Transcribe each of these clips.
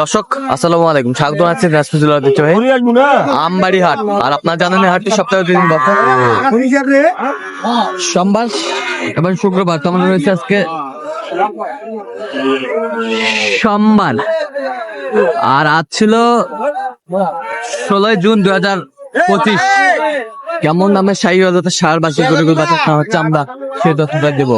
দর্শক, আসসালামু আলাইকুম। স্বাগত আছেন রাজপুজুল ঐতিহ্যবাহী আমবাড়ি হাট আর আপনার জানেন হাটটি সপ্তাহে দুই দিন বসে। সোমবার এবং শুক্রবার কেমন রয়েছে আজকে সোমবার। আর আজ ছিল ষোলোই জুন দুই হাজার পঁচিশ। কেমন দামে শাহী বাজাতে সার বাসি গরুগুলো বাচ্চা হচ্ছে আমরা সে তথ্যটা দেবো।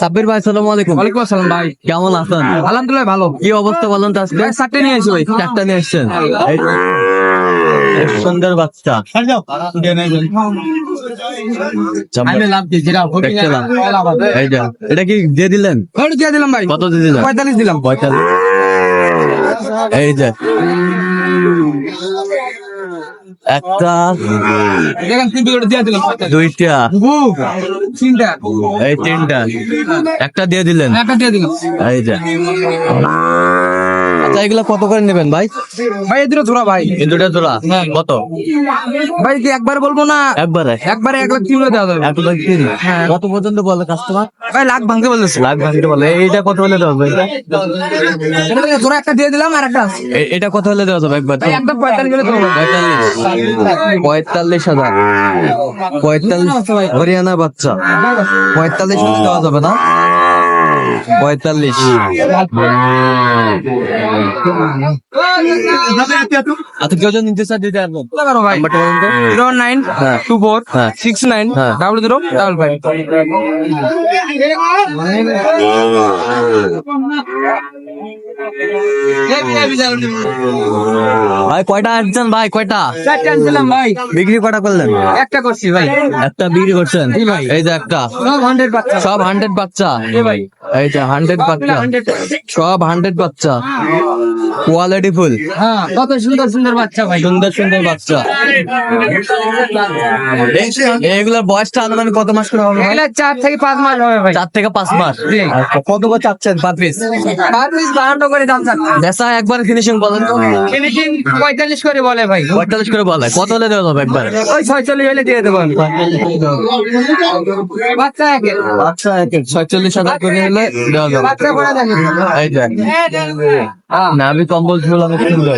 সাব্বির ভাই সালাম আলাইকুম। ওয়ালাইকুম আসসালাম ভাই। কেমন আছেন? আলহামদুলিল্লাহ ভালো। কি অবস্থা বলেন তো আজকে? চারটে নিয়ে আসি ভাই। চারটা নিয়ে। এই সুন্দর বাচ্চা। এটা কি দিয়ে দিলেন? দিয়ে দিলাম ভাই। কত দিয়ে দিলেন? পঁয়তাল্লিশ দিলাম। পঁয়তাল্লিশ। এই যে। একটা দুইটা। তিনটা। এই তিনটা। একটা দিয়ে দিলেন। একটা দিয়ে দিলাম। এই এগুলা কত করে নেবেন ভাই? ভাই এই দুটো ধরা ভাই। এই দুটা জোড়া? কত? ভাই কি একবার বলব না? একবারে? একবারে এক লাখ তিন দেওয়া যাবে। এক লাখ তিন? কত পর্যন্ত বলে কাস্টমার ভাই লাখ ভাঙতে লাখ ভাঙতে বলে। এইটা কত হলে দেওয়া যাবে? একটা দিয়ে দিলাম আর একটা এটা কত হলে দেওয়া যাবে একবার একদম পঁয়তাল্লিশ পঁয়তাল্লিশ। হাজার। পঁয়তাল্লিশ। হরিয়ানা বাচ্চা। পঁয়তাল্লিশ দেওয়া যাবে না? পঁয়তাল্লিশ। আচ্ছা কেউ নিতে চান দিতে পারবেন। ভাই? জিরো নাইন হ্যাঁ। টু ফোর হ্যাঁ। সিক্স নাইন হ্যাঁ। Double zero double five. ভাই কয়টা আসছেন ভাই? কয়টা? ভাই। বিক্রি কটা করলেন? একটা করছি ভাই। একটা বিক্রি করছেন? এই যে একটা। সব হান্ড্রেড বাচ্চা। সব হান্ড্রেড বাচ্চা? ভাই। এই হান্ড্রেড বাচ্চা। সব হান্ড্রেড বাচ্চা। কোয়ালিটি ফুল হ্যাঁ কত সুন্দর সুন্দর বাচ্চা ভাই। সুন্দর সুন্দর বাচ্চা। এগুলোর বয়সটা আনুমানিক কত মাস করে হবে? চার থেকে পাঁচ মাস হবে ভাই। চার থেকে পাঁচ মাস। কত করে চাচ্ছেন পার পিস পার পিস বাহান্ন করে দাম চাচ্ছে। বেচা একবার ফিনিশিং বলেন তো। ফিনিশিং পঁয়তাল্লিশ করে বলে ভাই। পঁয়তাল্লিশ করে বলে। কত হলে দেওয়া যাবে একবার? ওই ছয়চল্লিশ হলে দিয়ে দেবো আমি। বাচ্চা একে আচ্ছা ছয়চল্লিশ হাজার করে হলে দেওয়া যাবে বাচ্চা পড়া দেখে। এই যে কম্বল অনেক সুন্দর।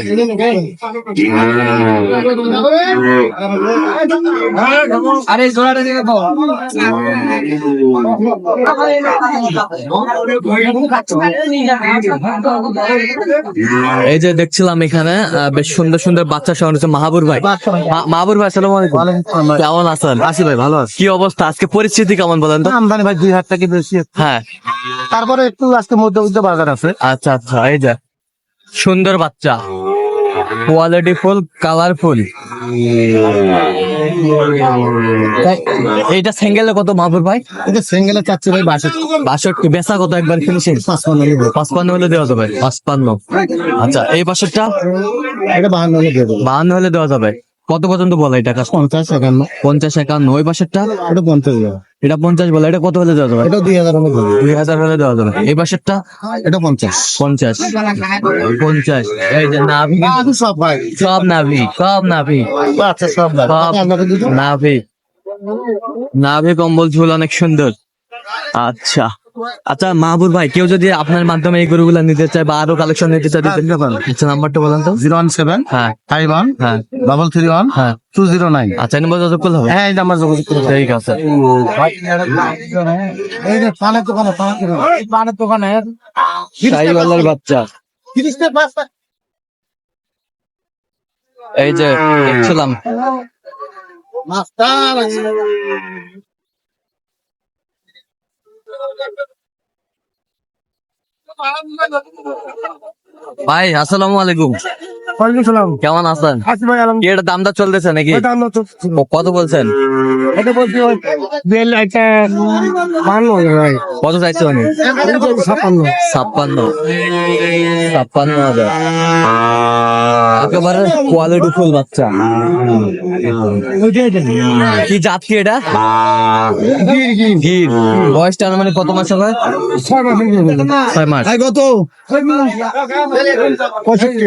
আরে এই জোড়াটা দেখে এই যে দেখছিলাম এখানে আহ, বেশ সুন্দর সুন্দর বাচ্চা সহ রয়েছে মাহাবুর ভাই। মাহাবুর ভাই আলাইকুম। কেমন আছেন? আছি ভাই ভালো আছি। কি অবস্থা? আজকে পরিস্থিতি কেমন বলেন তো? আমদানি ভাই দুই হাজার টাকা বেশি হ্যাঁ। তারপরে একটু আজকে মধ্যবিত্ত বাজার আছে। আচ্ছা আচ্ছা এই যে। সুন্দর বাচ্চা। কোয়ালিটি ফুল কালারফুল এইটা সিঙ্গেলে কত মাহবুর ভাই? এটা সিঙ্গেলে চাচ্ছি ভাই বাসে বাষট্টি বেচা কত একবার ফিনিশিং পাঁচপান্ন পাঁচপান্ন হলে দেওয়া যাবে। পাঁচপান্ন। আচ্ছা এই পাশেরটা এটা বাহান্ন হলে দেবো বাহান্ন হলে দেওয়া যাবে। কত পর্যন্ত বলে এটা পঞ্চাশ একান্ন। পঞ্চাশ একান্ন ওই পাশেরটা? এটা পঞ্চাশ এটা পঞ্চাশ বলে এটা কত হলে দেওয়া যাবে? এটা দুই হাজার দুই হাজার হলে দেওয়া যাবে। এই পাশেরটা? এটা পঞ্চাশ। পঞ্চাশ। পঞ্চাশ। এই যে নাভি। সব সব নাভি সব নাভি। আচ্ছা সব নাভি। নাভি কম্বল ঝুল অনেক সুন্দর। আচ্ছা। আচ্ছা মাহবুর ভাই কেউ যদি আপনার মাধ্যমে এই গরুগুলা নিতে চায় বা আরও কালেকশন নিতে চায় দিতে আচ্ছা নাম্বারটা বলেন তো। জিরো ওয়ান সেভেন হ্যাঁ। ফাইভ ওয়ান হ্যাঁ। ডাবল থ্রি ওয়ান হ্যাঁ। টু জিরো নাইন আচ্ছা এই নম্বর যোগাযোগ করলে হবে? হ্যাঁ এটা আমার যোগাযোগ করে দেবো। ঠিক আছে। এই যে পানের দোকানে পানের দোকানে। এই পানের দোকানে। শাহিওয়ালার বাচ্চা। তিরিশটা পাঁচটা। এই যে দেখছিলাম। মাস্টার। ভাই আসসালামু আলাইকুম। ওয়ালাইকুম সালাম। কেমন আছেন? আছি ভাই আলহামদুলিল্লাহ। এটা দামটা চলতেছে নাকি? কত বলছেন? এটা বলছি ওই বেল একটা বান্ন ভাই। কত চাইছে মানে ছাপ্পান্ন। ছাপ্পান্ন। ছাপ্পান্ন হাজার। একেবারে কোয়ালিটি ফুল বাচ্চা। কি জাত কি এটা? গির বয়সটা মানে কত মাস হবে? ছয় মাস ছয় মাস। কত? পঁয়ষট্টি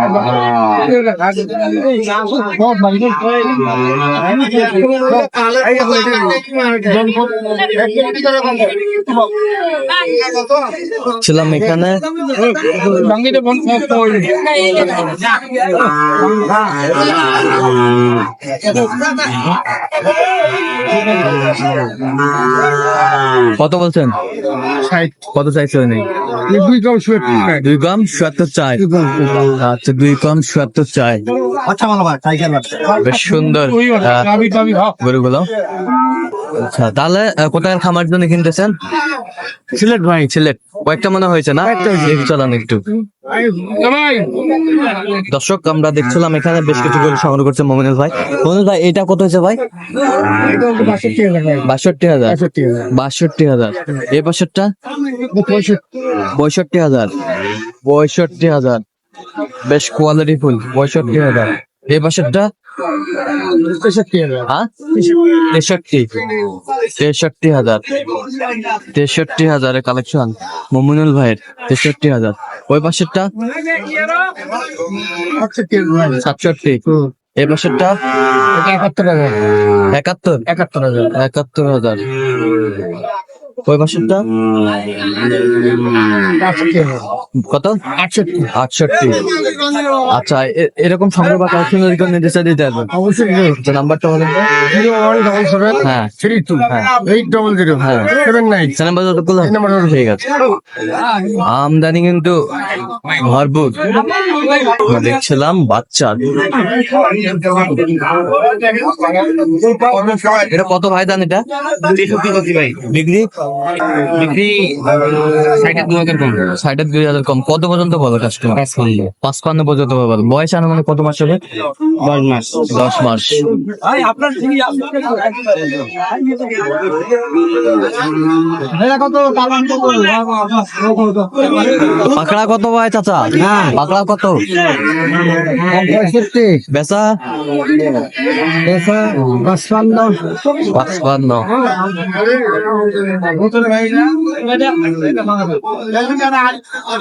ছিলাম এখানে। কত বলছেন? কত চাইছে দুই শুয়ে দুই কম চুয়াত্তর চাই। আচ্ছা দুই কম চুয়াত্তর চাই। আচ্ছা ভালো ভাই সাইকেল বেশ সুন্দর। গরুগুলো। আচ্ছা তাহলে কোথায় খামার জন্য কিনতেছেন? সিলেট ভাই। সিলেট। কয়েকটা মনে হয়েছে না? একটু দর্শক আমরা দেখছিলাম এখানে বেশ কিছু গরু সংগ্রহ করছে মোমিনুল ভাই। মোমিনুল ভাই এটা কত হয়েছে ভাই? বাষট্টি হাজার। বাষট্টি হাজার। এই বছরটা? পঁয়ষট্টি হাজার। পঁয়ষট্টি হাজার। বেশ কোয়ালিটি ফুল পঁয়ষট্টি হাজার এই বছরটা? হ্যাঁ তেষট্টি। তেষট্টি হাজার। তেষট্টি হাজারের কালেকশন মমিনুল ভাইয়ের তেষট্টি হাজার। ওই সাতষট্টি। এই পাশেরটা একাত্তর হাজার। একাত্তর। একাত্তর হাজার। একাত্তর হাজার। কত? আটষট্টি। আচ্ছা এরকম সংগ্রহ বা কালেকশন যদি নিতে চাই দিতে পারবেন? অবশ্যই। আচ্ছা, নাম্বারটা বলেন জিরো ওয়ান ডবল সেভেন হ্যাঁ। Three two eight double zero seven nine. Number যতগুলো নাম্বার ঠিক আছে। আমদানি কিন্তু ভরপুর। দেখছিলাম বাচ্চা। এটা কত ভাই দান এটা? বিক্রি? বিক্রি সাইডে দু হাজার কম সাইডে দুই হাজার কম। কত পর্যন্ত বলো কাস্টমার পাঁচ পান্ন পর্যন্ত বলো। বয়স আনুমানিক কত মাস হবে? দশ মাস। দশ মাস। পাকড়া কত ভাই চাচা? পাকড়া কত? বেচা পাঁচপান্ন। পাঁচপান্ন।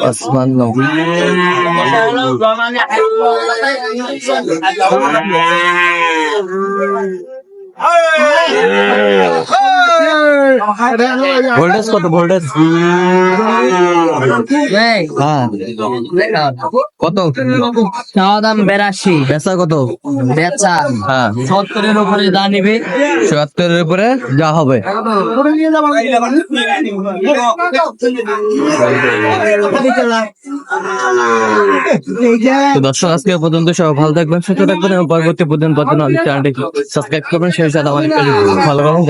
পাঁচপান্ন ভোল্টেজ কত? ভোল্টেজ হ্যাঁ। কত? চাওয়া দাম বেরাশি। বেচা কত? বেচা। হ্যাঁ। সত্তরের উপরে দা নিবে। চুয়াত্তরের উপরে যা হবে। দর্শক আজকে পর্যন্ত সবাই ভালো থাকবেন সুস্থ থাকবেন এবং পরবর্তী পর্যন্ত চ্যানেলটি সাবস্ক্রাইব করবেন সেই সাথে আমাদের ভালো করবেন